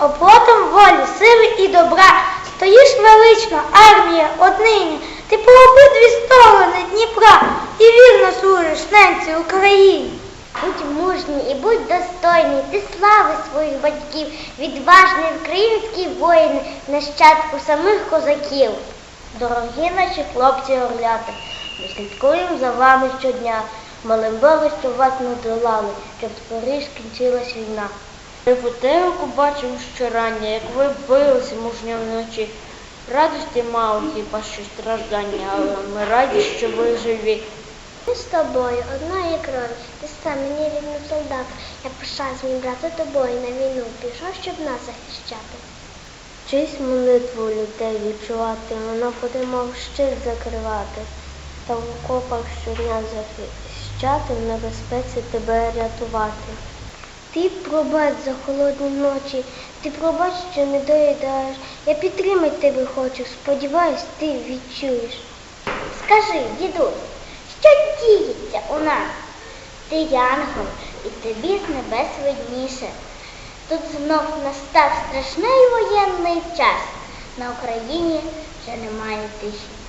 оплотом волі, сили і добра. Стоїш велично, армія, однині. Ти по обидві сторони Дніпра і вірно служиш ненці Україні. Будь мужній і будь достойний, ти слави своїх батьків, відважний український воїн, нащадку самих козаків. Дорогі наші хлопці орлята, ми слідкуємо за вами щодня. Молим Бога, вас не долали, щоб скоріш скінчилась війна. Ми по телеку бачимо щорання, як ви билися мужньо вночі. Радості мало хіба що страждання, але ми раді, що ви живі. Ми з тобою одної крові, ти сам мені рідний солдат. Я пишаюсь, мій брате, тобою на війну пішов, щоб нас захищати. Чись молитву людей відчувати, вона буде мов щит закривати, та в окопах щодня захищати, в небезпеці тебе рятувати. Ти пробач за холодні ночі, ти пробач, що не доїдаєш. Я підтримати тебе хочу, сподіваюсь, ти відчуєш. Скажи, дідусь, що діється у нас? Ти янгол, і тобі з небес видніше. Тут знов настав страшний воєнний час. На Україні вже немає тиші.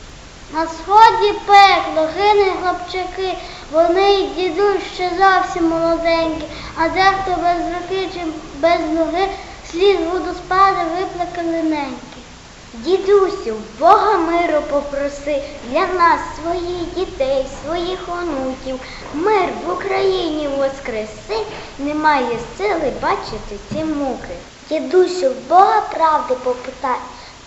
На сході пекло, гине хлопчаки, вони й дідусь ще зовсім молоденькі, а дехто без руки чи без ноги слід водоспади виплакали неньки. Дідусю, Бога миру попроси для нас, своїх дітей, своїх онуків. Мир в Україні воскреси, немає сили бачити ці муки. Дідусю, Бога правди попитай,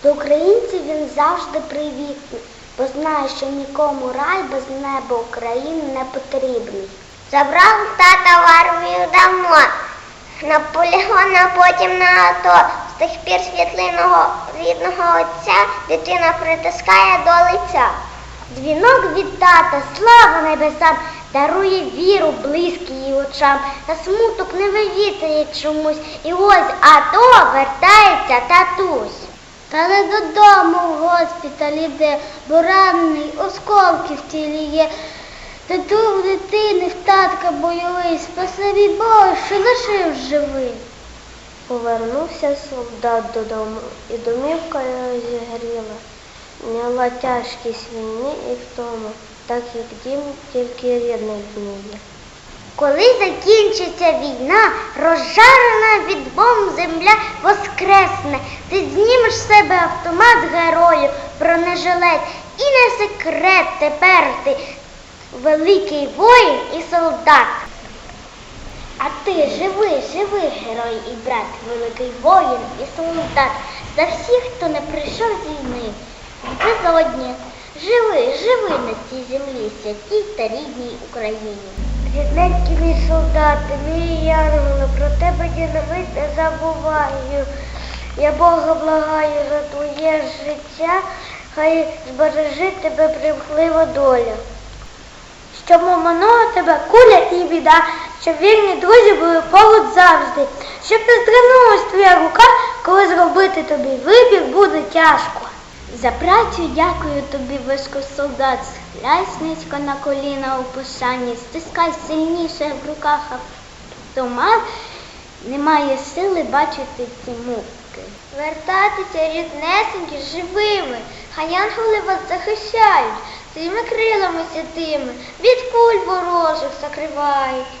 до українців він завжди привітний, бо знає, що нікому рай без неба України не потрібний. Забрав тата в армію давно, на полігон, а потім на АТО. З тих пір світлиного рідного отця дитина притискає до лиця. Дзвінок від тата, слава небесам, дарує віру близькій очам, та смуток не вивітає чомусь, і ось АТО вертається татусь. Та не додому в госпіталі, де бо ранений осколки в тілі є. Та ту в дитини в татка бойовий, спасибі Боже, що лишив живий. Повернувся солдат додому, і домівка його зігріла. Няла тяжкість війни і втому, так як дім тільки рідних вміє. Коли закінчиться війна, розжарена від бомб земля воскресне. Ти знімеш з себе автомат герою, бронежилет. І не секрет тепер ти великий воїн і солдат. А ти живи, живи, герой і брат, великий воїн і солдат. За всіх, хто не прийшов з війни, безодні. Живи, живи на цій землі, святій та рідній Україні. Рідненький мій солдати, мій янголе, про тебе ні на не забуваю. Я Бога благаю за твоє життя, хай збережи тебе примхлива доля. Щоб оминула тебе куля і біда, щоб вірні друзі були поруч завжди, щоб не здригнулась твоя рука, коли зробити тобі вибір буде тяжко. За працю дякую тобі, вишкосолдат. Схиляйся низько на коліна у пошані, стискай сильніше в руках автомат. Немає сили бачити ці муки. Вертатися ріднесенькі живими, хай янголи вас захищають, своїми крилами святими, від куль ворожих закривають.